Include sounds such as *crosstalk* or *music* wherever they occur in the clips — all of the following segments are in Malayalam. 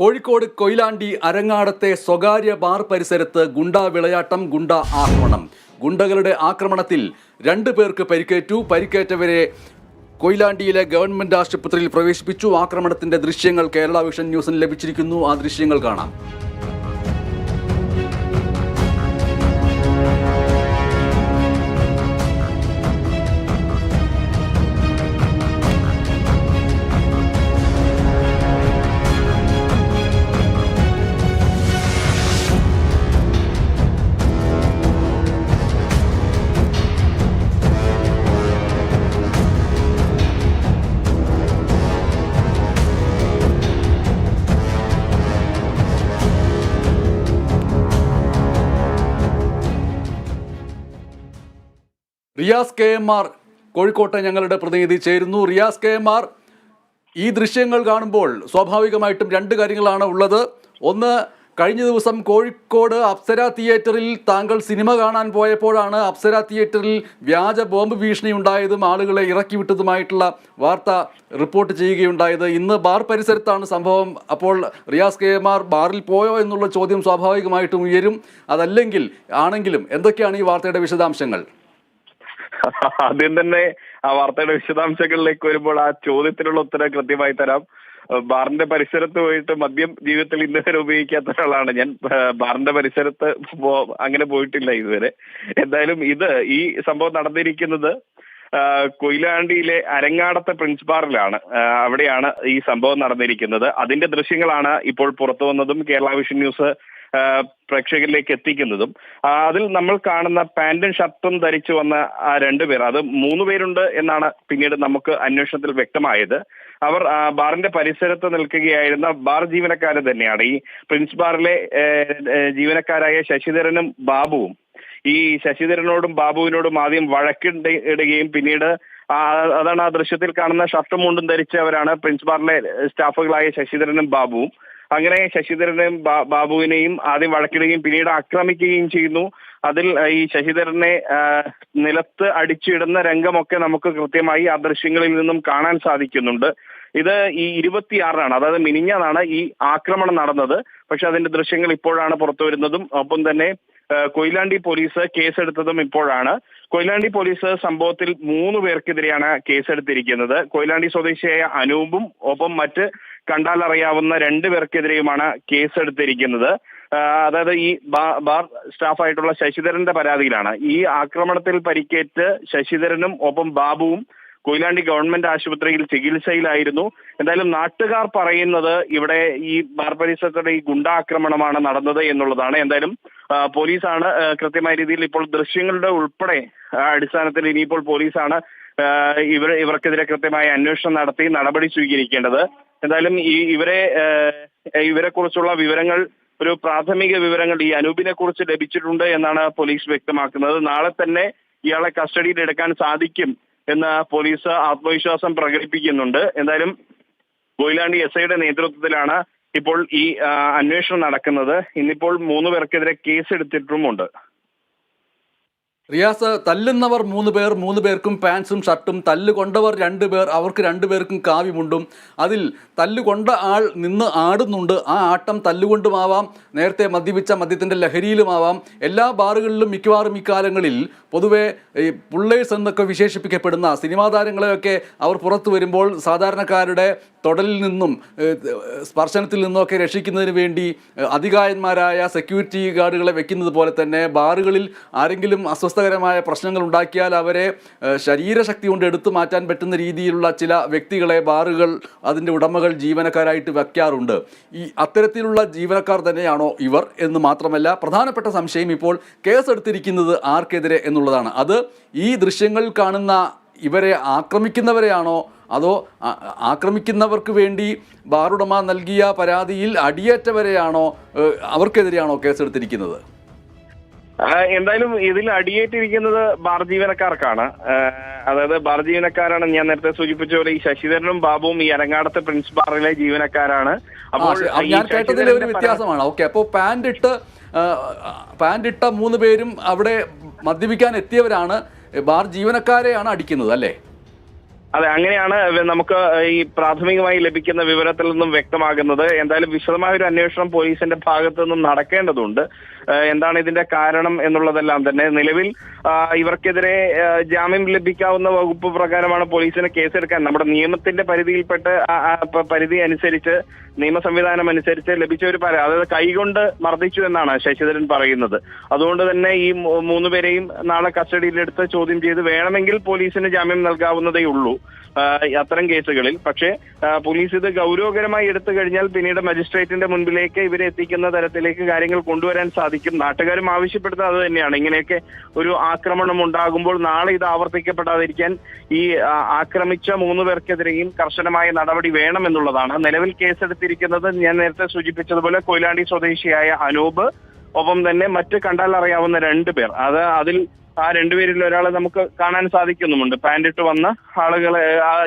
കോഴിക്കോട് കൊയിലാണ്ടി അരങ്ങാടത്തെ സ്വകാര്യ ബാർ പരിസരത്ത് ഗുണ്ടാ വിളയാട്ടം ഗുണ്ട ആക്രമണം. ഗുണ്ടകളുടെ ആക്രമണത്തിൽ രണ്ടു പേർക്ക് പരിക്കേറ്റു. പരിക്കേറ്റവരെ കൊയിലാണ്ടിയിലെ ഗവൺമെന്റ് ആശുപത്രിയിൽ പ്രവേശിപ്പിച്ചു. ആക്രമണത്തിന്റെ ദൃശ്യങ്ങൾ കേരള വിഷൻ ന്യൂസിന് ലഭിച്ചിരിക്കുന്നു. ആ ദൃശ്യങ്ങൾ കാണാം. റിയാസ് കെ എം ആർ കോഴിക്കോട്ടെ ഞങ്ങളുടെ പ്രതിനിധി ചേരുന്നു. റിയാസ് കെ എം ആർ ഈ ദൃശ്യങ്ങൾ കാണുമ്പോൾ സ്വാഭാവികമായിട്ടും രണ്ട് കാര്യങ്ങളാണ് ഉള്ളത്. ഒന്ന് കഴിഞ്ഞ ദിവസം കോഴിക്കോട് അപ്സര തിയേറ്ററിൽ താങ്കൾ സിനിമ കാണാൻ പോയപ്പോഴാണ് അപ്സര തിയേറ്ററിൽ വ്യാജ ബോംബ് ഭീഷണി ഉണ്ടായതും ആളുകളെ ഇറക്കി വിട്ടതുമായിട്ടുള്ള വാർത്ത റിപ്പോർട്ട് ചെയ്യുകയുണ്ടായത്. ഇന്ന് ബാർ പരിസരത്താണ് സംഭവം. അപ്പോൾ റിയാസ് കെ എമാർ ബാറിൽ പോയോ എന്നുള്ള ചോദ്യം സ്വാഭാവികമായിട്ടും ഉയരും. അതല്ലെങ്കിൽ ആണെങ്കിലും എന്തൊക്കെയാണ് ഈ വാർത്തയുടെ വിശദാംശങ്ങൾ? *laughs* ആദ്യം തന്നെ ആ വാർത്തയുടെ വിശദാംശങ്ങളിലേക്ക് വരുമ്പോൾ ആ ചോദ്യത്തിനുള്ള ഉത്തരം കൃത്യമായി തരാം. ബാറിന്റെ പരിസരത്ത് പോയിട്ട് മദ്യം ജീവിതത്തിൽ ഇന്ന് വരെ ഉപയോഗിക്കാത്ത ഒരാളാണ് ഞാൻ. ബാറിന്റെ പരിസരത്ത് അങ്ങനെ പോയിട്ടില്ല ഇതുവരെ. എന്തായാലും ഇത് ഈ സംഭവം നടന്നിരിക്കുന്നത് കൊയിലാണ്ടിയിലെ അരങ്ങാടത്തെ പ്രിൻസ് ബാറിലാണ്. അവിടെയാണ് ഈ സംഭവം നടന്നിരിക്കുന്നത്. അതിന്റെ ദൃശ്യങ്ങളാണ് ഇപ്പോൾ പുറത്തു വന്നതും കേരള വിഷൻ ന്യൂസ് പ്രേക്ഷകരിലേക്ക് എത്തിക്കുന്നതും. അതിൽ നമ്മൾ കാണുന്ന പാന്റും ഷർട്ടും ധരിച്ചു വന്ന ആ രണ്ടുപേർ അത് മൂന്ന് പേരുണ്ട് എന്നാണ് പിന്നീട് നമുക്ക് അന്വേഷണത്തിൽ വ്യക്തമായത്. അവർ ബാറിന്റെ പരിസരത്ത് നിൽക്കുകയായിരുന്ന ബാർ ജീവനക്കാർ തന്നെയാണ്. ഈ പ്രിൻസ് ബാറിലെ ജീവനക്കാരായ ശശിധരനും ബാബുവും. ഈ ശശിധരനോടും ബാബുവിനോടും ആദ്യം വഴക്കിടുകയും പിന്നീട് അതാണ് ആ ദൃശ്യത്തിൽ കാണുന്ന ഷർട്ടും മുണ്ടും ധരിച്ചവരാണ് പ്രിൻസ് ബാറിലെ സ്റ്റാഫുകളായ ശശിധരനും ബാബുവും. അങ്ങനെ ശശിധരനെയും ബാബുവിനെയും ആദ്യം വഴക്കിടുകയും പിന്നീട് ആക്രമിക്കുകയും ചെയ്യുന്നു. അതിൽ ഈ ശശിധരനെ നിലത്ത് അടിച്ചിടുന്ന രംഗമൊക്കെ നമുക്ക് കൃത്യമായി ആ ദൃശ്യങ്ങളിൽ നിന്നും കാണാൻ സാധിക്കുന്നുണ്ട്. ഇത് ഈ ഇരുപത്തിയാറിനാണ് അതായത് മിനിഞ്ഞാണ് ഈ ആക്രമണം നടന്നത്. പക്ഷെ അതിന്റെ ദൃശ്യങ്ങൾ ഇപ്പോഴാണ് പുറത്തു വരുന്നതും ഒപ്പം തന്നെ കൊയിലാണ്ടി പോലീസ് കേസെടുത്തതും ഇപ്പോഴാണ്. കൊയിലാണ്ടി പോലീസ് സംഭവത്തിൽ മൂന്ന് പേർക്കെതിരെയാണ് കേസെടുത്തിരിക്കുന്നത്. കൊയിലാണ്ടി സ്വദേശിയായ അനൂപും ഒപ്പം മറ്റ് കണ്ടാൽ അറിയാവുന്ന രണ്ടുപേർക്കെതിരെയുമാണ് കേസെടുത്തിരിക്കുന്നത്. അതായത് ഈ ബാർ സ്റ്റാഫായിട്ടുള്ള ശശിധരന്റെ പരാതിയിലാണ്. ഈ ആക്രമണത്തിൽ പരിക്കേറ്റ് ശശിധരനും ഒപ്പം ബാബുവും കൊയിലാണ്ടി ഗവൺമെന്റ് ആശുപത്രിയിൽ ചികിത്സയിലായിരുന്നു. എന്തായാലും നാട്ടുകാർ പറയുന്നത് ഇവിടെ ഈ ബാർ പരിസരത്തുള്ള ഈ ഗുണ്ടാക്രമണമാണ് നടന്നത് എന്നുള്ളതാണ്. എന്തായാലും പോലീസാണ് കൃത്യമായ രീതിയിൽ ഇപ്പോൾ ദൃശ്യങ്ങളുടെ ഉൾപ്പെടെ അടിസ്ഥാനത്തിൽ ഇനിയിപ്പോൾ പോലീസാണ് ഇവർ ഇവർക്കെതിരെ കൃത്യമായ അന്വേഷണം നടത്തി നടപടി സ്വീകരിക്കേണ്ടത്. എന്തായാലും ഈ ഇവരെ ഇവരെ കുറിച്ചുള്ള വിവരങ്ങൾ ഒരു പ്രാഥമിക വിവരങ്ങൾ ഈ അനൂപിനെ കുറിച്ച് ലഭിച്ചിട്ടുണ്ട് എന്നാണ് പോലീസ് വ്യക്തമാക്കുന്നത്. നാളെ തന്നെ ഇയാളെ കസ്റ്റഡിയിൽ എടുക്കാൻ സാധിക്കും എന്ന് പോലീസ് ആത്മവിശ്വാസം പ്രകടിപ്പിക്കുന്നുണ്ട്. എന്തായാലും കൊയിലാണ്ടി എസ് ഐയുടെ നേതൃത്വത്തിലാണ് ഇപ്പോൾ ഈ അന്വേഷണം നടക്കുന്നത്. ഇന്നിപ്പോൾ മൂന്ന് പേർക്കെതിരെ കേസ് എടുത്തിട്ടുമുണ്ട് റിയാസ് തല്ലുന്നവർ മൂന്ന് പേർ മൂന്ന് പേർക്കും പാൻസും ഷർട്ടും. തല്ലുകൊണ്ടവർ രണ്ട് പേർ അവർക്ക് രണ്ട് പേർക്കും കാവ്യമുണ്ടും അതിൽ തല്ലുകൊണ്ട ആൾ നിന്ന് ആടുന്നുണ്ട്. ആ ആട്ടം തല്ലുകൊണ്ടുമാവാം. നേരത്തെ മദ്യപിച്ച മദ്യത്തിന്റെ ലഹരിയിലുമാവാം. എല്ലാ ബാറുകളിലും മിക്കവാറും ഇക്കാലങ്ങളിൽ പൊതുവേ ഈ പുള്ളേഴ്സ് എന്നൊക്കെ വിശേഷിപ്പിക്കപ്പെടുന്ന സിനിമാ താരങ്ങളെയൊക്കെ അവർ പുറത്തു വരുമ്പോൾ സാധാരണക്കാരുടെ തൊടലിൽ നിന്നും സ്പർശനത്തിൽ നിന്നൊക്കെ രക്ഷിക്കുന്നതിന് വേണ്ടി അധികായന്മാരായ സെക്യൂരിറ്റി ഗാർഡുകളെ വെക്കുന്നത് പോലെ തന്നെ ബാറുകളിൽ ആരെങ്കിലും അസ്വസ്ഥകരമായ പ്രശ്നങ്ങൾ ഉണ്ടാക്കിയാൽ അവരെ ശരീരശക്തി കൊണ്ട് എടുത്തു മാറ്റാൻ പറ്റുന്ന രീതിയിലുള്ള ചില വ്യക്തികളെ ബാറുകൾ അതിന്റെ ഉടമകൾ ജീവനക്കാരായിട്ട് വയ്ക്കാറുണ്ട് ഈ അത്തരത്തിലുള്ള ജീവനക്കാർ തന്നെയാണോ ഇവർ എന്ന് മാത്രമല്ല പ്രധാനപ്പെട്ട സംശയം ഇപ്പോൾ കേസെടുത്തിരിക്കുന്നത് ആർക്കെതിരെ എന്നുള്ളതാണ്. അത് ഈ ദൃശ്യങ്ങൾ കാണുന്ന ഇവരെ ആക്രമിക്കുന്നവരെയാണോ? അതോ ആക്രമിക്കുന്നവർക്ക് വേണ്ടി ബാറുടമ നൽകിയ പരാതിയിൽ അടിയേറ്റവരെയാണോ? അവർക്കെതിരെയാണോ കേസെടുത്തിരിക്കുന്നത്? എന്തായാലും ഇതിൽ അടിയേറ്റിരിക്കുന്നത് ബാർ ജീവനക്കാർക്കാണ്. അതായത് ബാർ ജീവനക്കാരാണ് ഞാൻ നേരത്തെ സൂചിപ്പിച്ച പോലെ ഈ ശശിധരനും ബാബുവും ഈ അരങ്ങാടത്തെ പ്രിൻസ് ബാറിലെ ജീവനക്കാരാണ്. അപ്പോൾ ഞാൻ കേട്ടതിലെ ഒരു വ്യത്യാസമാണ്. ഓക്കെ അപ്പോൾ പാന്റ് ഇട്ട് പാന്റ് ഇട്ട മൂന്ന് പേരും അവിടെ മദ്യപിക്കാൻ എത്തിയവരാണ് ബാർ ജീവനക്കാരെയാണ് അടിക്കുന്നത് അല്ലേ? അതെ അങ്ങനെയാണ് നമുക്ക് ഈ പ്രാഥമികമായി ലഭിക്കുന്ന വിവരത്തിൽ നിന്നും വ്യക്തമാകുന്നത്. എന്തായാലും വിശദമായ ഒരു അന്വേഷണം പോലീസിന്റെ ഭാഗത്തു നിന്നും നടക്കേണ്ടതുണ്ട്. എന്താണ് ഇതിന്റെ കാരണം എന്നുള്ളതെല്ലാം തന്നെ. നിലവിൽ ഇവർക്കെതിരെ ജാമ്യം ലഭിക്കാവുന്ന വകുപ്പ് പ്രകാരമാണ് പോലീസിന് കേസെടുക്കാൻ നമ്മുടെ നിയമത്തിന്റെ പരിധിയിൽപ്പെട്ട് പരിധി അനുസരിച്ച് നിയമ സംവിധാനം അനുസരിച്ച് ലഭിച്ച ഒരു പരാതി. അതായത് കൈകൊണ്ട് മർദ്ദിച്ചു എന്നാണ് ശശിധരൻ പറയുന്നത്. അതുകൊണ്ട് തന്നെ ഈ മൂന്നുപേരെയും നാളെ കസ്റ്റഡിയിലെടുത്ത് ചോദ്യം ചെയ്ത് വേണമെങ്കിൽ പോലീസിന് ജാമ്യം നൽകാവുന്നതേ ഉള്ളൂ അത്തരം കേസുകളിൽ. പക്ഷേ പോലീസ് ഇത് ഗൗരവകരമായി എടുത്തു കഴിഞ്ഞാൽ പിന്നീട് മജിസ്ട്രേറ്റിന്റെ മുൻപിലേക്ക് ഇവരെ എത്തിക്കുന്ന തരത്തിലേക്ക് കാര്യങ്ങൾ കൊണ്ടുവരാൻ സാധിക്കും. നാട്ടുകാരും ആവശ്യപ്പെടുന്നത് അത് തന്നെയാണ്. ഇങ്ങനെയൊക്കെ ഒരു ആക്രമണം ഉണ്ടാകുമ്പോൾ നാളെ ഇത് ആവർത്തിക്കപ്പെടാതിരിക്കാൻ ഈ ആക്രമിച്ച മൂന്ന് പേർക്കെതിരെയും കർശനമായ നടപടി വേണമെന്നുള്ളതാണ് നിലവിൽ കേസെടുത്തിരിക്കുന്നത് ഞാൻ നേരത്തെ സൂചിപ്പിച്ചതുപോലെ കൊയിലാണ്ടി സ്വദേശിയായ അനൂപ്. ഒപ്പം തന്നെ മറ്റ് കണ്ടാൽ അറിയാവുന്ന രണ്ട് പേർ. അത് അതിൽ ആ രണ്ടുപേരിൽ ഒരാളെ നമുക്ക് കാണാൻ സാധിക്കുന്നുമുണ്ട്. പാൻഡിട്ട് വന്ന ആളുകളെ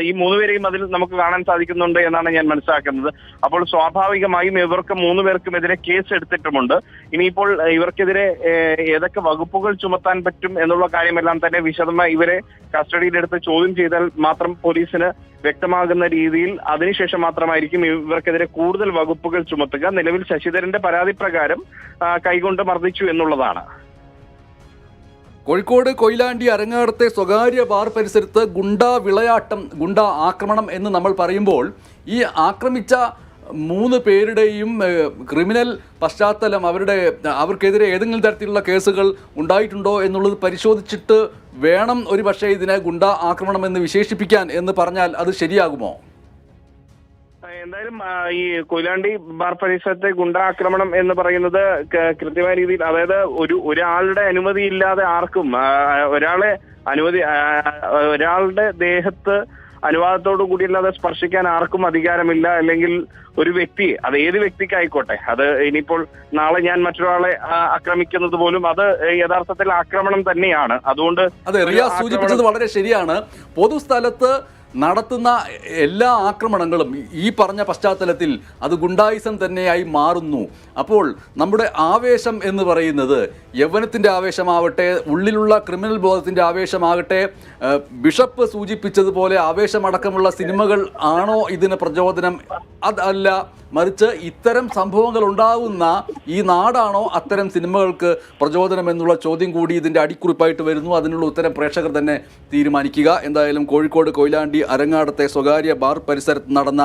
ഈ മൂന്നുപേരെയും അതിൽ നമുക്ക് കാണാൻ സാധിക്കുന്നുണ്ട് എന്നാണ് ഞാൻ മനസ്സിലാക്കുന്നത്. അപ്പോൾ സ്വാഭാവികമായും ഇവർക്ക് മൂന്ന് പേർക്കുമെതിരെ കേസ് എടുത്തിട്ടുമുണ്ട്. ഇനിയിപ്പോൾ ഇവർക്കെതിരെ ഏതൊക്കെ വകുപ്പുകൾ ചുമത്താൻ പറ്റും എന്നുള്ള കാര്യമെല്ലാം തന്നെ വിശദമായി ഇവരെ കസ്റ്റഡിയിലെടുത്ത് ചോദ്യം ചെയ്താൽ മാത്രം പോലീസിന് വ്യക്തമാകുന്ന രീതിയിൽ അതിനുശേഷം മാത്രമായിരിക്കും ഇവർക്കെതിരെ കൂടുതൽ വകുപ്പുകൾ ചുമത്തുക. നിലവിൽ ശശിധരന്റെ പരാതി പ്രകാരം കൈകൊണ്ട് മർദ്ദിച്ചു എന്നുള്ളതാണ്. കോഴിക്കോട് കൊയിലാണ്ടി അരങ്ങാടത്തെ സ്വകാര്യ ബാർ പരിസരത്ത് ഗുണ്ട വിളയാട്ടം ഗുണ്ട ആക്രമണം എന്ന് നമ്മൾ പറയുമ്പോൾ ഈ ആക്രമിച്ച മൂന്ന് പേരുടെയും ക്രിമിനൽ പശ്ചാത്തലം അവരുടെ അവർക്കെതിരെ ഏതെങ്കിലും തരത്തിലുള്ള കേസുകൾ ഉണ്ടായിട്ടുണ്ടോ എന്നുള്ളത് പരിശോധിച്ചിട്ട് വേണം ഒരു പക്ഷേ ഇതിനെ ഗുണ്ട ആക്രമണം എന്ന് വിശേഷിപ്പിക്കാൻ എന്ന് പറഞ്ഞാൽ അത് ശരിയാകുമോ? എന്തായാലും ഈ കൊയിലാണ്ടി ബാർ പരിസരത്തെ ഗുണ്ടാക്രമണം എന്ന് പറയുന്നത് കൃത്യമായ രീതിയിൽ അതായത് ഒരു ഒരാളുടെ അനുമതി ഇല്ലാതെ ആർക്കും ഒരാളെ അനുമതി ഒരാളുടെ ദേഹത്ത് അനുവാദത്തോടു കൂടിയല്ലാതെ സ്പർശിക്കാൻ ആർക്കും അധികാരമില്ല. അല്ലെങ്കിൽ ഒരു വ്യക്തി അത് ഏത് വ്യക്തിക്കായിക്കോട്ടെ അത് ഇനിയിപ്പോൾ നാളെ ഞാൻ മറ്റൊരാളെ ആക്രമിക്കുന്നത് പോലും അത് യഥാർത്ഥത്തിൽ ആക്രമണം തന്നെയാണ്. അതുകൊണ്ട് അതെ റിയാസ് സൂചിപ്പിച്ചത് വളരെ ശരിയാണ്. പൊതുസ്ഥലത്ത് നടത്തുന്ന എല്ലാ ആക്രമണങ്ങളും ഈ പറഞ്ഞ പശ്ചാത്തലത്തിൽ അത് ഗുണ്ടായിസം തന്നെയായി മാറുന്നു. അപ്പോൾ നമ്മുടെ ആവേശം എന്ന് പറയുന്നത് യൗവനത്തിന്റെ ആവേശമാവട്ടെ ഉള്ളിലുള്ള ക്രിമിനൽ ബോധത്തിന്റെ ആവേശമാകട്ടെ ബിഷപ്പ് സൂചിപ്പിച്ചതുപോലെ ആവേശമടക്കമുള്ള സിനിമകൾ ആണോ ഇതിന് പ്രചോദനം? അതല്ല മറിച്ച് ഇത്തരം സംഭവങ്ങൾ ഉണ്ടാകുന്ന ഈ നാടാണോ അത്തരം സിനിമകൾക്ക് പ്രചോദനം എന്നുള്ള ചോദ്യം കൂടി ഇതിന്റെ അടിക്കുറിപ്പായിട്ട് വരുന്നു. അതിനുള്ള ഉത്തരം പ്രേക്ഷകർ തന്നെ തീരുമാനിക്കുക. എന്തായാലും കോഴിക്കോട് കൊയിലാണ്ടി അരങ്ങാടത്തെ സ്വകാര്യ ബാർ പരിസരത്ത് നടന്ന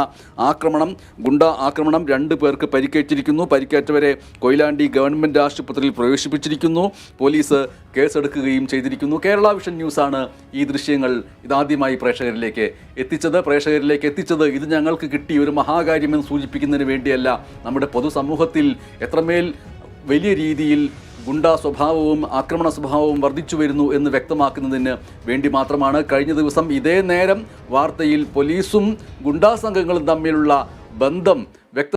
ആക്രമണം ഗുണ്ട ആക്രമണം രണ്ട് പേർക്ക് പരിക്കേറ്റിരിക്കുന്നു. പരിക്കേറ്റവരെ കൊയിലാണ്ടി ഗവൺമെന്റ് ആശുപത്രിയിൽ പ്രവേശിപ്പിച്ചിരിക്കുന്നു. പോലീസ് കേസെടുക്കുകയും ചെയ്തിരിക്കുന്നു. കേരള വിഷൻ ന്യൂസാണ് ഈ ദൃശ്യങ്ങൾ ഇതാദ്യമായി പ്രേക്ഷകരിലേക്ക് എത്തിച്ചത്. പ്രേക്ഷകരിലേക്ക് എത്തിച്ചത് ഇത് ഞങ്ങൾക്ക് കിട്ടിയ ഒരു മഹാകാര്യമെന്ന് സൂചിപ്പിക്കുന്നതിന് വേണ്ടിയല്ല. നമ്മുടെ പൊതുസമൂഹത്തിൽ എത്രമേൽ വലിയ രീതിയിൽ ഗുണ്ടാ സ്വഭാവവും ആക്രമണ സ്വഭാവവും വർദ്ധിച്ചു വരുന്നു എന്ന് വ്യക്തമാക്കുന്നതിന് വേണ്ടി മാത്രമാണ് കഴിഞ്ഞ ദിവസം ഇതേ നേരം വാർത്തയിൽ പോലീസും ഗുണ്ടാ സംഘങ്ങളും തമ്മിലുള്ള ബന്ധം വ്യക്ത